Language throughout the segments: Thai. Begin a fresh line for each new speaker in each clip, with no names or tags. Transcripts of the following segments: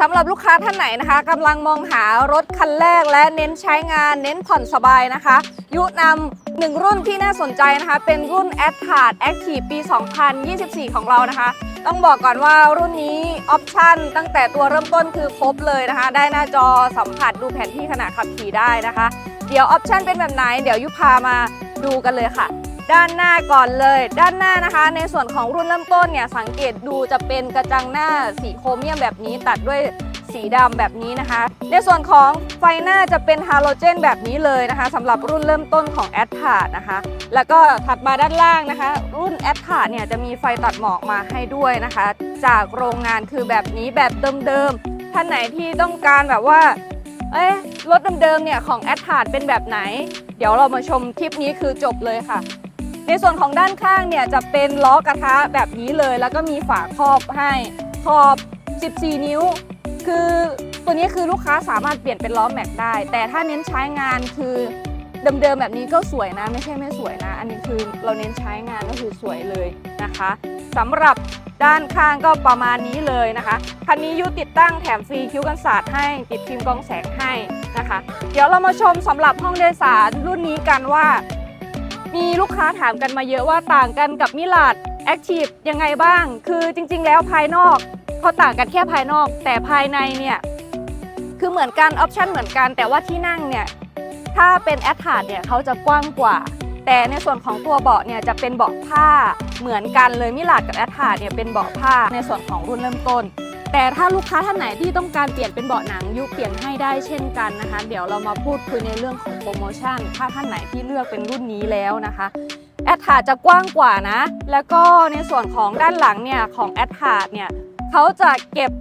สำหรับลูกค้าท่านไหนนะคะกำลังมองหารถคันแรกและเน้นใช้งานเน้นผ่อนสบายนะคะ ยุนำหนึ่งรุ่นที่น่าสนใจนะคะ เป็นรุ่น a d t a r Active ปี 2024 ของเรานะคะ ต้องบอกก่อนว่ารุ่นนี้ออปชั่นตั้งแต่ตัวเริ่มต้นคือครบเลยนะคะ ได้หน้าจอสัมผัสดูแผนที่ขณะขับขี่ได้นะคะ เดี๋ยวออปชั่นเป็นแบบไหน เดี๋ยวยุพามาดูกันเลยค่ะ ด้านหน้าก่อนเลย ด้านหน้านะคะ ในส่วนของรุ่นเริ่มต้นเนี่ยสังเกตดูจะเป็นกระจังหน้าสีโครเมียมแบบนี้ตัดด้วยสีดำแบบนี้นะคะ ในส่วนของไฟหน้าจะเป็นฮาโลเจนแบบนี้เลยนะคะสำหรับรุ่นเริ่มต้นของ a d t a r นะคะ แล้วก็ถัดมาด้านล่างนะคะ รุ่น a d t a r เนี่ยจะมีไฟตัดหมอกมาให้ด้วยนะคะ จากโรงงานคือแบบนี้แบบเดิมๆท่านไหนที่ต้องการแบบว่าเอ๊ะรถเดิมๆเนี่ยของ a d t a r เป็นแบบไหน เดี๋ยวเรามาชมคลิปนี้คือจบเลยค่ะ ในส่วนของด้านข้างเนี่ยจะเป็นล้อกระทะแบบนี้เลย แล้วก็มีฝาครอบให้ขอบ 14 นิ้ว คือตัวนี้คือลูกค้าสามารถเปลี่ยนเป็นล้อแม็กได้ แต่ถ้าเน้นใช้งานคือเดิมๆแบบนี้ก็สวยนะ ไม่ใช่ไม่สวยนะ อันนี้คือเราเน้นใช้งานก็คือสวยเลยนะคะสำหรับด้านข้างก็ประมาณนี้เลยนะคะคันนี้ยุติดตั้งแถมฟรีคิ้วกันศาสตร์ให้ติดฟิล์มกองแสงให้นะคะ เดี๋ยวเรามาชมสำหรับห้องโดยสารรุ่นนี้กันว่า มีลูกค้าถามกันมาเยอะว่าต่างกันกับมิลาดแอคทีฟยังไงบ้าง คือจริง ๆ แล้วภายนอกเขาต่างกันแค่ภายนอก แต่ภายในเนี่ยคือเหมือนกันออปชันเหมือนกัน แต่ว่าที่นั่งเนี่ยถ้าเป็นแอ t ทาร์เนี่ยเขาจะกว้างกว่า แต่ในส่วนของตัวเบาะเนี่ยจะเป็นเบาะผ้าเหมือนกันเลยมิลาดกับแอ t ทาร์เนี่ยเป็นเบาะผ้าในส่วนของรุ่นเริ่มต้น แต่ถ้าลูกค้าท่านไหนที่ต้องการเปลี่ยนเป็นเบาะหนังยุเปลี่ยนให้ได้เช่นกันนะคะ เดี๋ยวเรามาพูดคุยในเรื่องของโปรโมชั่น ถ้าท่านไหนที่เลือกเป็นรุ่นนี้แล้วนะคะแอดทาจะกว้างกว่านะ แล้วก็ในส่วนของด้านหลังเนี่ยของแอดทาเนี่ยเขาจะเก็บ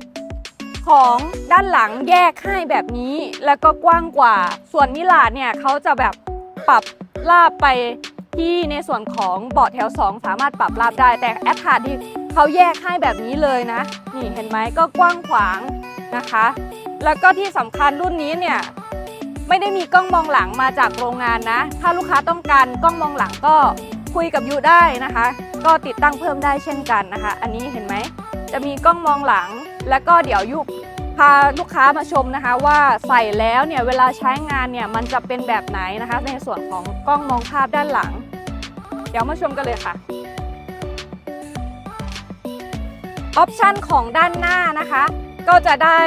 ของด้านหลังแยกให้แบบนี้แล้วก็กว้างกว่า ส่วนมิลาดเนี่ยเขาจะแบบปรับลาบไปที่ในส่วนของเบาะแถว 2 สามารถปรับลาบได้แต่แอดทาที่ เขาแยกให้แบบนี้เลยนะ นี่เห็นไหมก็กว้างขวางนะคะ แล้วก็ที่สำคัญรุ่นนี้เนี่ยไม่ได้มีกล้องมองหลังมาจากโรงงานนะ ถ้าลูกค้าต้องการกล้องมองหลังก็คุยกับยูได้นะคะ ก็ติดตั้งเพิ่มได้เช่นกันนะคะ อันนี้เห็นไหม จะมีกล้องมองหลัง แล้วก็เดี๋ยวยุพาลูกค้ามาชมนะคะว่าใส่แล้วเนี่ยเวลาใช้งานเนี่ยมันจะเป็นแบบไหนนะคะ ในส่วนของกล้องมองภาพด้านหลัง เดี๋ยวมาชมกันเลยค่ะ ออปชันของด้านหน้านะคะ ก็จะได้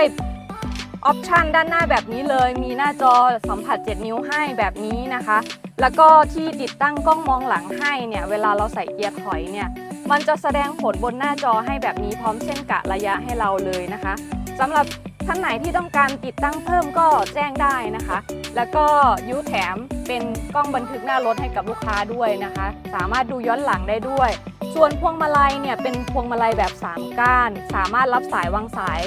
ออปชันด้านหน้าแบบนี้เลย มีหน้าจอสัมผัส 7 นิ้วให้แบบนี้นะคะ แล้วก็ที่ติดตั้งกล้องมองหลังให้เนี่ย เวลาเราใส่เกียร์ถอยเนี่ย มันจะแสดงผลบนหน้าจอให้แบบนี้พร้อมเส้นกะระยะให้เราเลยนะคะสำหรับท่านไหนที่ต้องการติดตั้งเพิ่มก็แจ้งได้นะคะ แล้วก็ยูแถมเป็นกล้องบันทึกหน้ารถให้กับลูกค้าด้วยนะคะ สามารถดูย้อนหลังได้ด้วย ส่วนพวงมาลัยเนี่ยเป็นพวงมาลัยแบบ 3 ก้าน สามารถรับสายวางสาย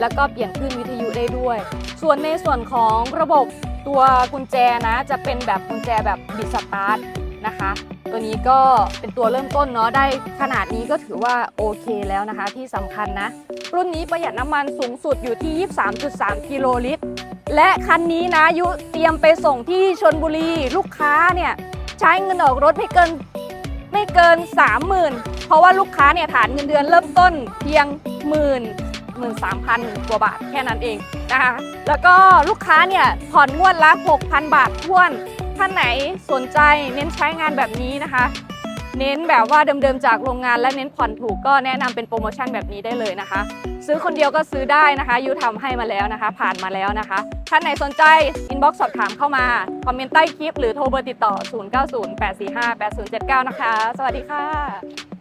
แล้วก็เปลี่ยนคลื่นวิทยุได้ด้วย ส่วนในส่วนของระบบตัวกุญแจนะ จะเป็นแบบกุญแจแบบบิดสตาร์ทนะคะ ตัวนี้ก็เป็นตัวเริ่มต้นเนาะได้ขนาดนี้ก็ถือว่าโอเคแล้วนะคะที่สำคัญนะ รุ่นนี้ประหยัดน้ำมันสูงสุดอยู่ที่ 23.3 กิโลลิตร และคันนี้นะยุเตรียมไปส่งที่ชนบุรีลูกค้าเนี่ยใช้เงินออกรถไม่เกิน ไม่เกิน 30,000 เพราะว่าลูกค้าเนี่ยฐานเงินเดือนเริ่มต้นเพียงหมื่นหมื่นสามพันกว่าบาทแค่นั้นเองนะคะแล้วก็ลูกค้าเนี่ยผ่อนงวดละ 6,000 บาทท้วน ท่านไหนสนใจเน้นใช้งานแบบนี้นะคะ เน้นแบบว่าเดิมๆจากโรงงานและเน้นผ่อนถูกก็แนะนำเป็นโปรโมชั่นแบบนี้ได้เลยนะคะ ซื้อคนเดียวก็ซื้อได้นะคะยูทำให้มาแล้วนะคะ ผ่านมาแล้วนะคะ ท่านไหนสนใจอินบ็อกซ์สอบถามเข้ามา คอมเมนต์ใต้คลิปหรือโทรเบอร์ติดต่อ 0908458079 นะคะ สวัสดีค่ะ